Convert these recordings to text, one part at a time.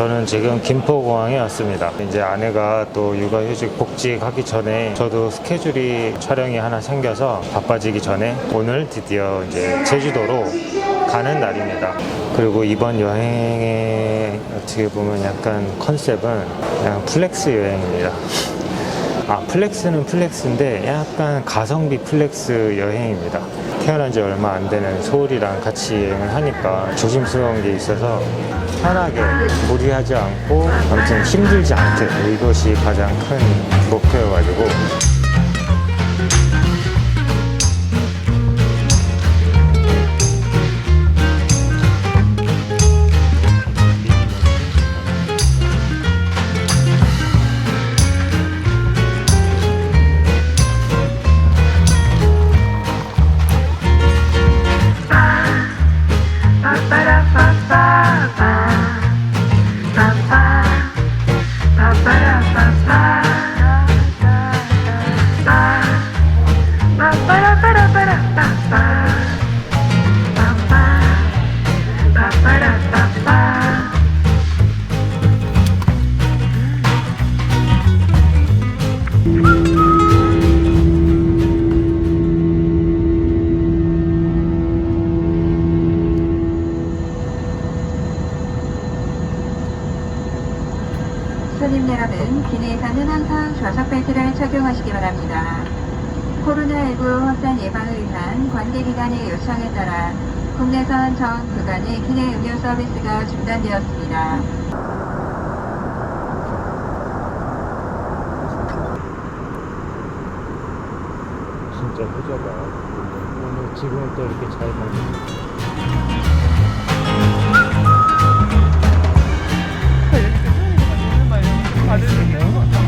저는 지금 김포공항에 왔습니다. 이제 아내가 또 육아휴직 복직하기 전에 저도 스케줄이 촬영이 하나 생겨서 바빠지기 전에 오늘 드디어 이제 제주도로 가는 날입니다. 그리고 이번 여행의 어떻게 보면 약간 컨셉은 그냥 플렉스 여행입니다. 아, 플렉스는 플렉스인데 약간 가성비 플렉스 여행입니다. 태어난 지 얼마 안 되는 소울이랑 같이 여행을 하니까 조심스러운 게 있어서 편하게 무리하지 않고 아무튼 힘들지 않게 이것이 가장 큰 목표여가지고 손님 여러분, 기내에서는 항상 좌석 벨트를 착용하시기 바랍니다. 코로나19 확산 예방을 위한 관계기관의 요청에 따라 국내선 전 구간의 기내 음료 서비스가 중단되었습니다. 진짜 효자가 오늘 지금은 또 이렇게 잘 먹는 너무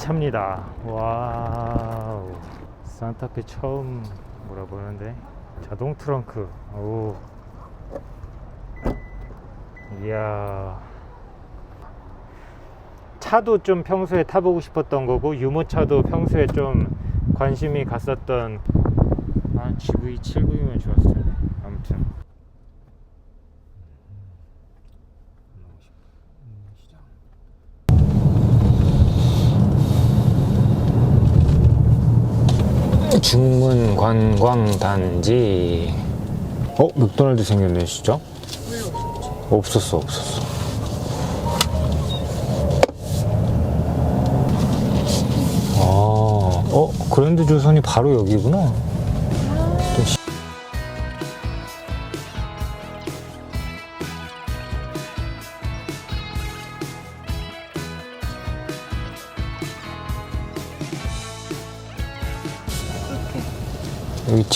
이 차입니다. 와우. 산타페 처음 몰아보는데 자동 트렁크. 오. 이야. 차도 좀 평소에 타보고 싶었던 거고 유모차도 평소에 좀 관심이 갔었던 아 GV790이면 좋았을 텐데 아무튼 중문 관광단지 어? 맥도날드 생겼네 진짜? 없었어 없었어 아, 어? 그랜드 조선이 바로 여기구나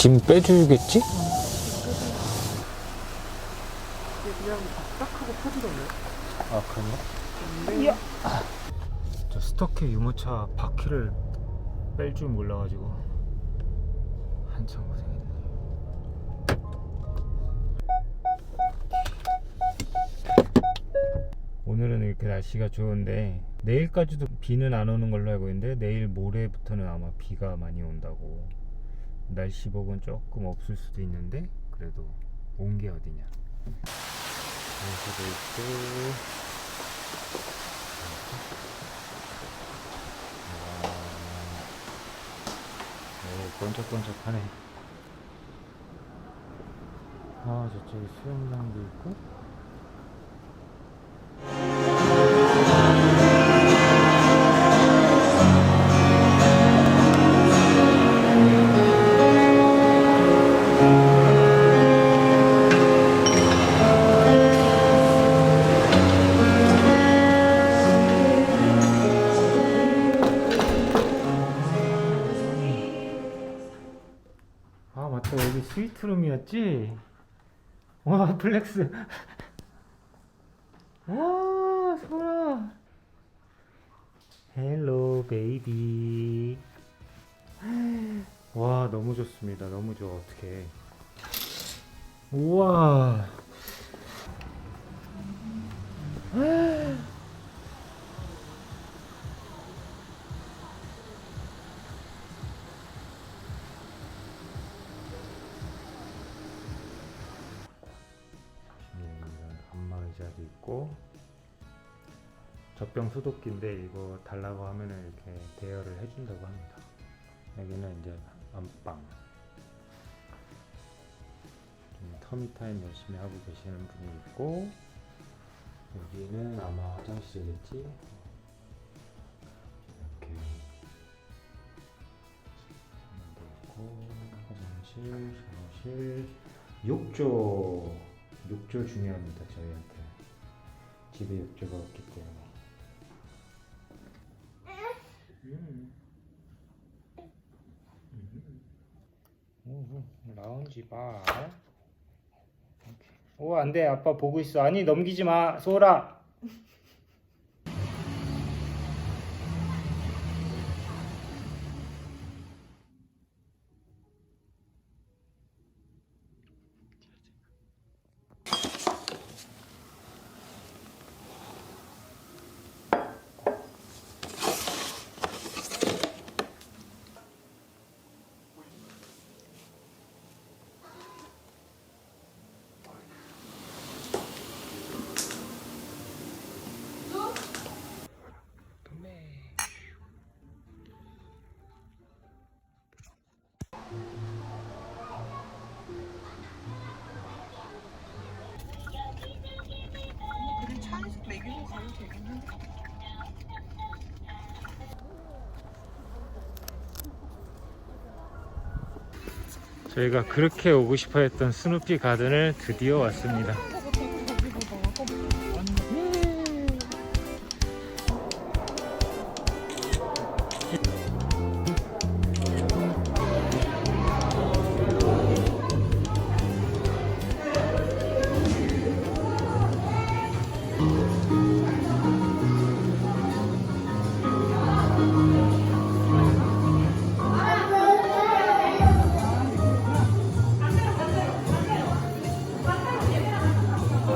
짐 빼주겠지? 아 그런가? 저 스토키 유모차 바퀴를 뺄 줄 몰라가지고 한참 고생했네. 오늘은 이렇게 날씨가 좋은데 내일까지도 비는 안 오는 걸로 알고 있는데 내일 모레부터는 아마 비가 많이 온다고 날씨 복은 조금 없을 수도 있는데 그래도 온 게 어디냐 여기도 있고 오, 번쩍번쩍하네. 아, 저쪽에 수영장도 있고. 플렉스. 와 소라. 헬로 베이비 와 너무 좋습니다. 너무 좋아. 어떡해. 우와 젖병 소독기인데 이거 달라고 하면은 이렇게 대여를 해준다고 합니다. 여기는 이제 안방. 좀 터미타임 열심히 하고 계시는 분이 있고 여기는 아마 화장실이겠지. 이렇게 있고 화장실, 샤워실, 욕조. 욕조 중요합니다 저희한테. 집에 욕조가 없기 때문에. 음. 음, 라운지 바. 오, 안 돼. 아빠 보고 있어. 아니, 넘기지 마. 소라. 저희가 그렇게 오고 싶어 했던 스누피 가든을 드디어 왔습니다.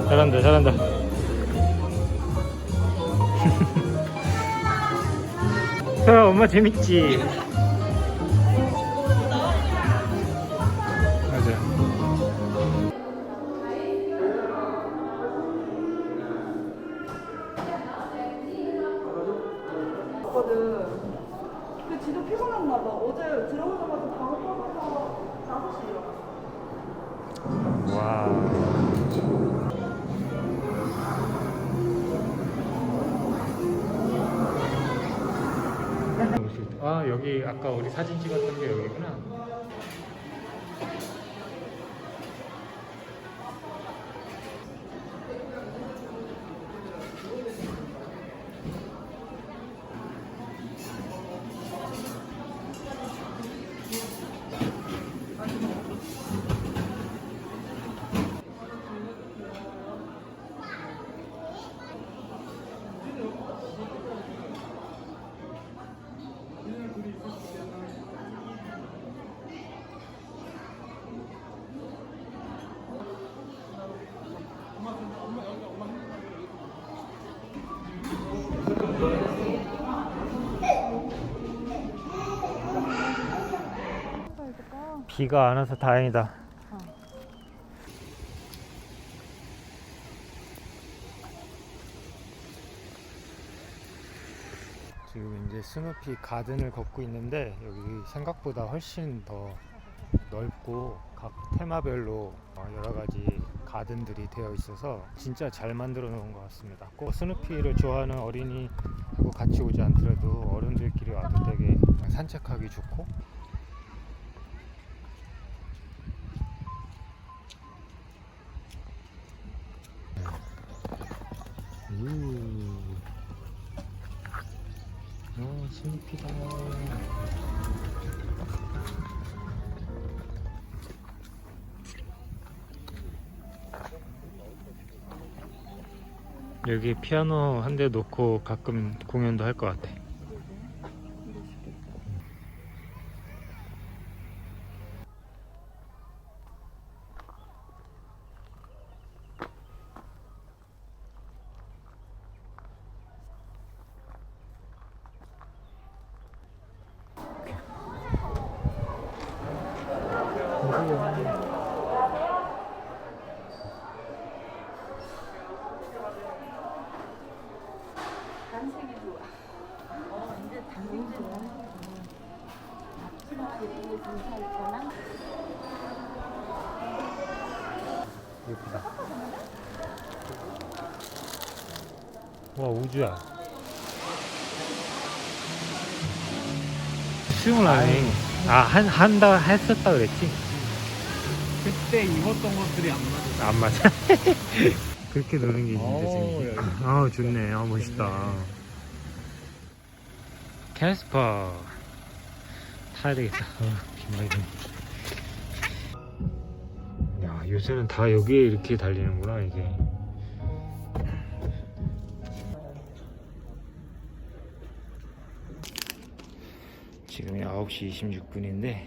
잘한다, 잘한다. 야, 엄마 재밌지? 맞아. 거든. 근데 진짜 피곤했나 봐. 어제 들어오자마자 바로 떠나서 5시에 일어났어. 와. 아 여기 아까 우리 사진 찍었던 게 여기구나. 비가 안 와서 다행이다. 지금 이제 스누피 가든을 걷고 있는데 여기 생각보다 훨씬 더 넓고 각 테마별로 어, 여러 가지 가든들이 되어 있어서 진짜 잘 만들어 놓은 것 같습니다. 꼭 스누피를 좋아하는 어린이하고 같이 오지 않더라도 어른들끼리 와도 되게 산책하기 좋고 음. 오, 스누피다. 여기 피아노 한 대 놓고 가끔 공연도 할 것 같아. 예쁘다. 와 우주야. 수영을 하네. 아 한 한다 했었다 그랬지. 그때 입었던 것들이 안 맞아. 안 맞아. 그렇게 노는 게 오, 진짜 재밌어. 여기. 아 좋네. 아 멋있다. 캐스퍼 타야 되겠다. 많이 오네. 야 요새는 다 여기에 이렇게 달리는구나 이게. 지금이 9시 26분인데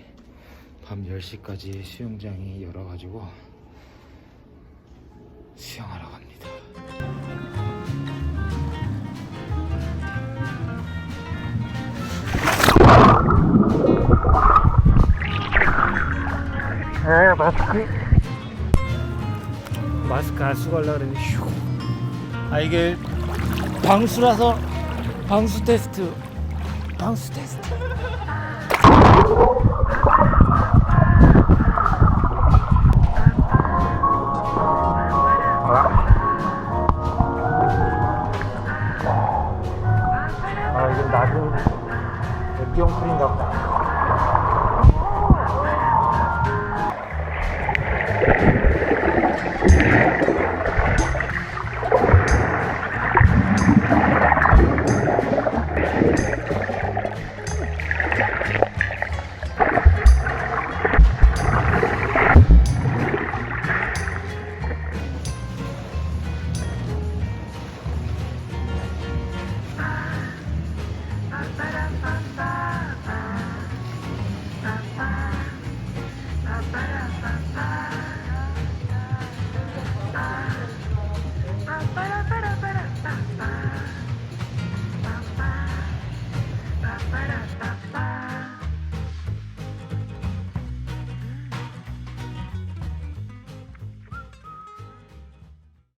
밤 10시까지 수영장이 열어가지고 수영하러 갑니다. 아 마스크 마스크 안 쓰고 하려고 그랬는데 휴. 아 이게 방수라서 방수 테스트 방수 테스트